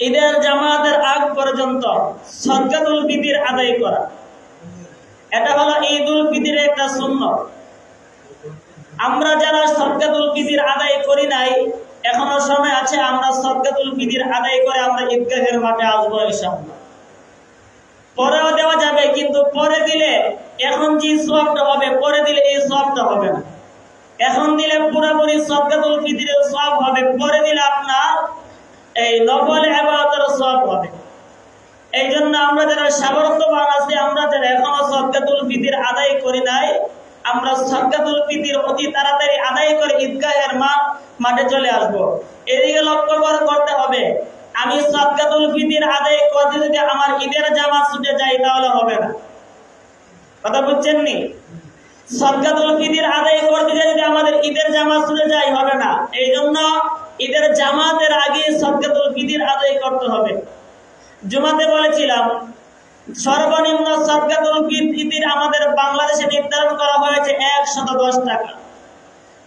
ঈদের আগ পর্যন্ত আদায় করা। এটা হলো একটা আমরা যারা সদকাতুল আদায় করি নাই, এখনও সময় আছে আমরা সদকাতুল ফিতির আদায় করে আমরা ঈদগাহের মাঠে আসব ইনশাআল্লাহ। পরেও দেওয়া যাবে, কিন্তু পরে দিলে এখন যে সবটা হবে, পরে দিলে এই সবটা হবে না। এখন দিলে পুরোপুরি সদকাতুল ফিতরের সব হবে, পরে দিলে আপনার এই নফল ইবাদতের সব হবে। এই জন্য আমরা যারা সামর্থ্যবান আছি, আমরা যারা এখনও সদকাতুল ফিতির আদায় করি নাই, আমরা সদকাতুল ফিতির অতি তাড়াতাড়ি আদায় করে ঈদগাহের মা মাঠে চলে আসব। এদিকে লক্ষ্য করে করতে হবে আমি সদকাতুল ফিতির আদায় করতে যদি আমার ঈদের জামাত ছুটে যাই তাহলে হবে না। কথা বুঝছেন নি? সদকাতুল ফিতির আদায় করতে যদি আমাদের ঈদের জামাত ছুটে যাই হবে না। এই জন্য ঈদের জামাতের আগে সদকাতুল ফিতির আদায় করতে হবে। জুমাতে বলেছিলাম, সর্বনিম্ন সদকাতুল ফিতির আমাদের বাংলাদেশে নির্ধারণ করা হয়েছে একশত দশ টাকা।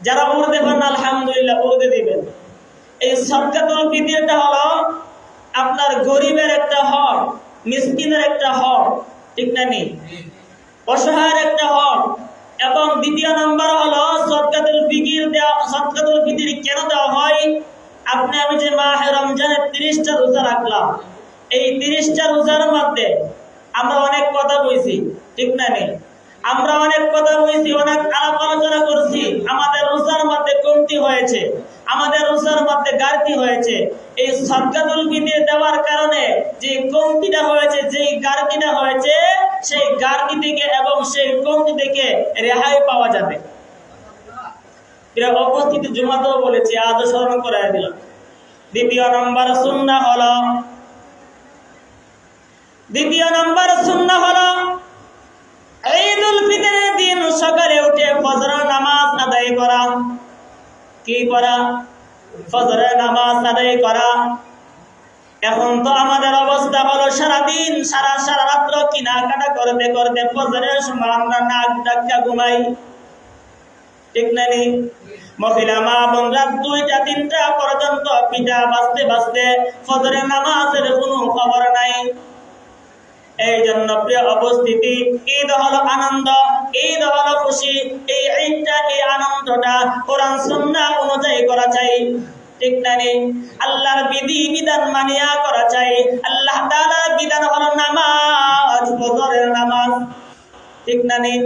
যারা উর্দে পারেন আলহামদুলিল্লাহ, উর্দে দিবেন। এই সদকাতুল ফিতিরটা হলো আপনার গরিবের একটা হক, মিসকিনের একটা হক, ঠিক না নেই অসহায়ের একটা হক। এবং দ্বিতীয় নাম্বার হলো সদকাতুল ফিকির দেওয়া, সদকাতুল ফিতির কেন দেওয়া হয়? আপনি আমি যে মাহ রমজানের তিরিশটা রোজা রাখলাম, এই তিরিশটা রোজার মধ্যে আমরা অনেক কথা বলছি, ঠিক না নেই আমরা অনেক কথা বলছি, অনেক আলাপ আলোচনা করছি। আমাদের রোজার মধ্যে কমতি হয়েছে, আমাদের রোজার মধ্যে গাড়তি হয়েছে। এই সদকাতুল ফিতির দেওয়ার কারণে যে কমতিটা হয়েছে, যেই গাড়তিটা হয়েছে, সেই গাড়তি থেকে এবং সেই কমতি থেকে রেহাই পাওয়া যাবে। এরা জুমাতেও বলেছি, আজও স্মরণ করে দিলাম। দ্বিতীয় নম্বর শূন্য হলো দ্বিতীয় নম্বর শূন্য হলো ঈদুল ফিতরের দিন সকালে ফজর নামাজ আদায় করা। কি করা? ফজর নামাজ আদায় করা। এখন তো আমাদের অবস্থা হলো সারাদিন, সারা সারা রাত্র কিনাকাটা করতে করতে ফজরের সময় আমরা নাক ডাক্কা ঘুমাই। ঠিক না নি? মহিলা, মা বোন রাত দুইটা, তিনটা পর্যন্ত পিঠা বাঁচতে বাজতে ফজরের নামাজের কোনো খবর নাই। এই জন্য প্রিয় উপস্থিতি ঈদ হলো আনন্দ ঈদ হলো খুশি, এই ঈদটা, এই আনন্দটা কোরআন সুন্নাহ অনুযায়ী করা চাই। ঠিক না নেই আল্লাহর বিধি বিধান মানিয়া করা চাই। আল্লাহ তাআলার বিধান হলো নামাজ, ফজরের নামাজ। ঠিক না নেই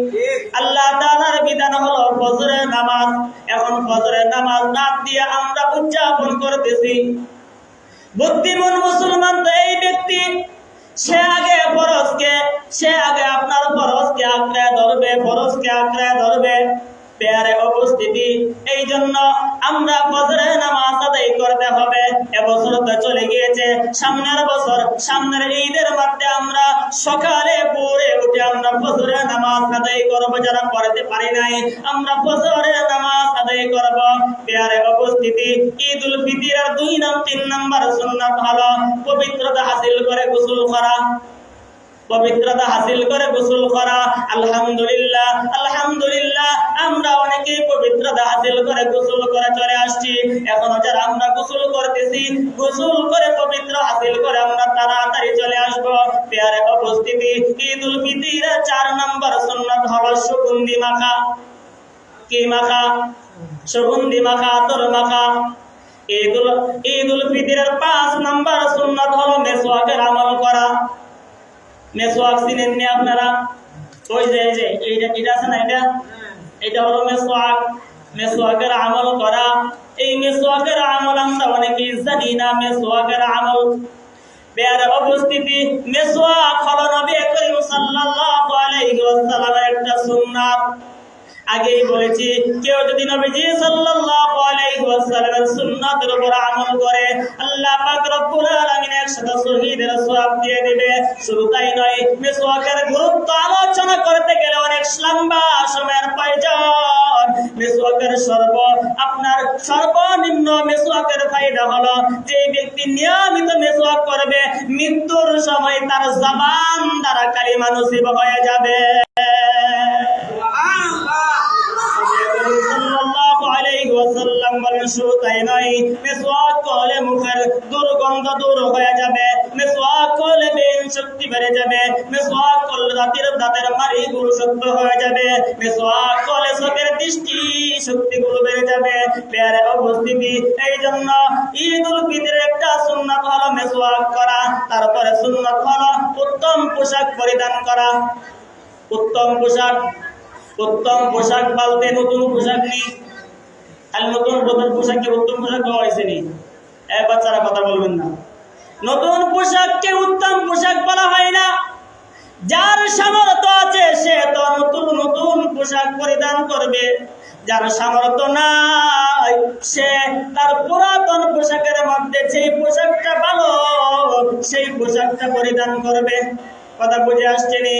আল্লাহ তাআলার বিধান হলো ফজরের নামাজ। এখন ফজরের নামাজ রাত দিয়ে আমরা উদযাপন করতেছি। বুদ্ধিমান মুসলমান তো এই ব্যক্তি সে আগে ফরজকে, সে আগে আপনার ফরজকে আঁকড়ে ধরবে, ফরজকে আঁকড়ে ধরবে। পেয়ারে উপস্থিতি এই জন্য আমরা ফজরের নামাজ আদায় করতে হবে। এবছর তো চলে গিয়েছে, সামনের বছর, সামনের ঈদের মধ্যে আমরা সকালে পড়ে উঠে আমরা ফজরের নামাজ আদায় করব, যারা পড়তে পারি নাই, আমরা ফজরের নামাজ আদায় করব। পেয়ারে উপস্থিতি ঈদুল ফিতরের দুই নাম, তিন নম্বর সুন্নাত হলো পবিত্রতা হাসিল করে গোসল করা। পবিত্রতা হাসিল করে গোসল করা, আলহামদুলিল্লাহ আলহামদুলিল্লাহ, আমরা অনেকেই পবিত্রতা হাসিল করে গোসল করে চলে আসছি। এখনও যারা আমরা গোসল করতেছি, গোসল করে পবিত্র হাসিল করে আমরা তাড়াতাড়ি চলে আসব। পেয়ারে উপস্থিতি ঈদুল ফিতরের চার নম্বর সুন্নাত হলো সুগন্ধি মাখা। কি মাখা, সুগন্ধি মাখা তোর মাখা। ঈদুল ঈদুল ফিতরের পাঁচ নম্বর সুন্নাত হলো মেসওয়াকের আমল করা। মেসওয়াক চিনেন নি আপনারা? ওই যে যে, এইটা, এটা আছে না এটা? এটা হলো মেসওয়াক। মেসওয়াকের আমল করা। এই মেসওয়াকের আমল আমরা অনেকেই জানি না, মেসওয়াকের আমল। বেয়ার উপস্থিতি মেসওয়াক হলো নবী করিম সাল্লাল্লাহু আলাইহি ওয়াসাল্লামের একটা সুন্নাত। আগেই বলেছি, কেউ যদি নবীজি সাল্লাল্লাহু আলাইহি ওয়াসাল্লামের সুন্নাতের উপর আমল করে, আল্লাহ পাক রব্বুল আলামিন একসাথে শহীদের সওয়াব দিয়ে দিবে। শুধু তাই নয়, মিসওয়াকের গুরুত্ব আলোচনা করতে গেলে অনেক লম্বা সময়ের প্রয়োজন। মিসওয়াকের সর্ব, আপনার সর্বনিম্ন মিসওয়াকের ফায়দা হলো যে ব্যক্তি নিয়মিত মিসওয়াক করবে, মৃত্যুর সময় তার জবান দ্বারা কালিমা নসিব হয়ে যাবে। মুখের দুর্গন্ধ দূর হয়ে যাবে শক্তি বেড়ে যাবে শক্ত হয়ে যাবে দৃষ্টি বেড়ে যাবে পেয়ারে উপস্থিতি এই জন্য একটা করা, তারপরে সুন্নাত হলো উত্তম পোশাক পরিধান করা। উত্তম পোশাক উত্তম পোশাক বলতে নতুন পোশাক নেই। খালি নতুন নতুন পোশাককে উত্তম পোশাক দেওয়া হয়েছে নি। এক বাচ্চারা কথা বলবেন না। নতুন পোশাককে উত্তম পোশাক বলা হয় না। যার সামর্থ্য আছে, সে তো নতুন নতুন পোশাক পরিধান করবে। যার সামর্থ্য নাই, সে তার পুরাতন পোশাকের মধ্যে সেই পোশাকটা ভালো, সেই পোশাকটা পরিধান করবে। কথা বুঝে আসছেনি।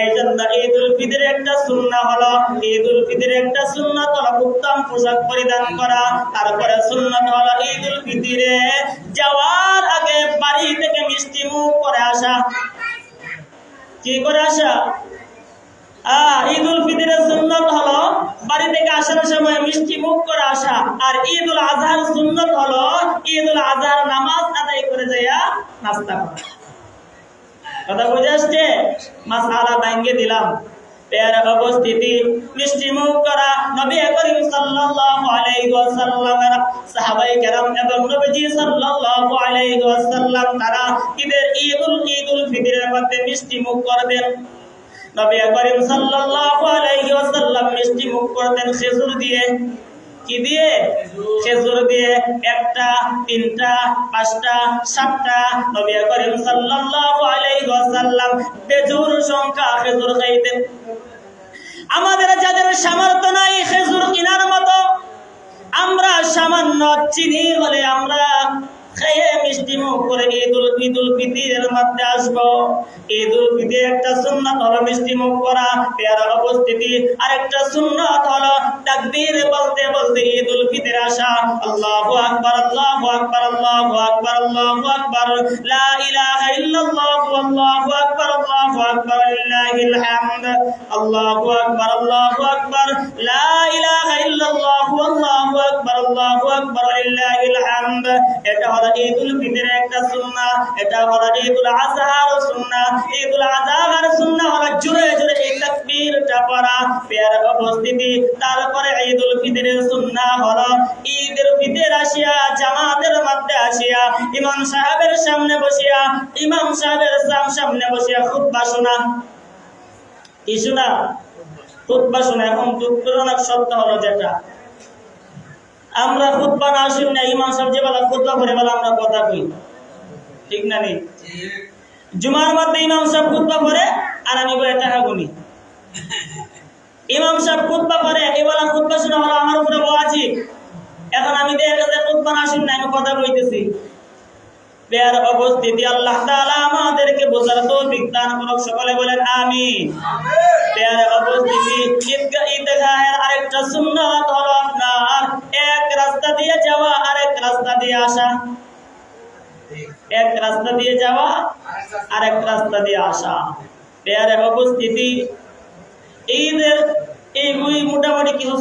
এই জন্য ঈদ উল ফিতরের একটা সুন্নাহ হলো ঈদ উল ফিতরের একটা সুন্নাত হলো উত্তম পোশাক পরিধান করা। তারপরে সুন্নাত হলো ঈদ উল ফিতরে যাওয়ার আগে বাড়ি থেকে মিষ্টি মুখ করে আসা। কি করে আসা? আহ ঈদ উল ফিতরের সুন্নত হলো বাড়ি থেকে আসার সময় মিষ্টি মুখ করে আসা। আর ঈদ উল আজহার সুন্নত হলো ঈদ উল আজহার নামাজ আদায় করে যাইয়া নাস্তা করা। কথা বুঝে আসছে? মাস আলা ব্যাঙ্গে দিলাম। পেয়ার অবস্থিতি মিষ্টি মুখ করা নবী করিম সাল্লাল্লাহু আলাইহি ওয়াসাল্লামের সাহাবাই কেরাম এবং নবীজি সাল্লাল্লাহু আলাইহি ওয়াসাল্লাম তারা ঈদের ঈদুল ঈদুল ফিতরের মধ্যে মিষ্টি মুখ করবেন নবী করিম সাল্লাল্লাহু আলাইহি ওয়াসাল্লাম মিষ্টি মুখ করতেন খেজুর দিয়ে। কি দিয়ে? খেজুর দিয়ে একটা, তিনটা, পাঁচটা, সাতটা নবী করিম সাল্লাল্লাহু আলাইহি ওয়াসাল্লাম বেজুর সংখ্যা খেজুর খাইতেন আমাদের যাদের সামর্থ্য নাই খেজুর কিনার মতো, আমরা সামান্য চিনি বলে আমরা খেয়ে মিষ্টি মুখ করে ঈদুল ঈদুল ফিতিরের মধ্যে আসব। ঈদুল ফিতির একটা সুন্নাত হলো মিষ্টি মুখ করা পেয়ারা উপস্থিতি। আরেকটা সুন্নাত হলো তাকবীর বলতে বলতে ঈদুল ফিতর আসা। আল্লাহু আকবার আল্লাহু আকবার আল্লাহু আকবার আল্লাহু আকবার। লা ইলাহা আল্লাহু আকবার আল্লাহু আকবার লিল্লাহিল হামদ আল্লাহু আকবার আল্লাহু আকবার লা ইলাহা ইল্লাল্লাহু আল্লাহু আকবার আল্লাহু আকবার লিল্লাহিল হামদ এটা হলো ঈদুল ফিতরের একটা সুন্নাহ। এটা হলো ঈদুল আজহার সুন্নাহ। ঈদুল আজহার পড়া পেয়ার উপস্থিতি। তারপরে ঈদুল ফিতরের সুন্নাহ হলো ঈদের ফিতর আসিয়া জামাতের মধ্যে আসিয়া ইমাম সাহেবের সামনে বসিয়া ইমাম সাহেবের সামনে বসিয়া খুতবা শোনা। কি শোনা? খুতবা শোনা। এখন দুঃখজনক সত্য হলো যেটা। আমরা খুতবা না শুনি না ইমাম সাহেব যে বেলা খুতবা করে বেলা আমরা কথা কই। ঠিক না নেই জুমার মধ্যে ইমাম সাহেব খুতবা করে আর আমি বলে টাকা গুনি। ইমাম সাহেব খুতবা করে এবেলা খুতবা শোনা হলো আমার উপরে ওয়াজিব। এখন আমি দেখে খুতবা না শুনি আমি কথা কইতেছি। অবস্থিতি, আল্লাহ আমাদেরকে বোঝার সকলে বলেন অবস্থিতি ঈদগাহ আরেকটা হলো আপনার, এক রাস্তা দিয়ে যাওয়া, আরেক রাস্তা দিয়ে আসা। এক রাস্তা দিয়ে যাওয়া, আরেক রাস্তা দিয়ে আসা। অবস্থিতি ঈদের এই মোটামুটি কিছু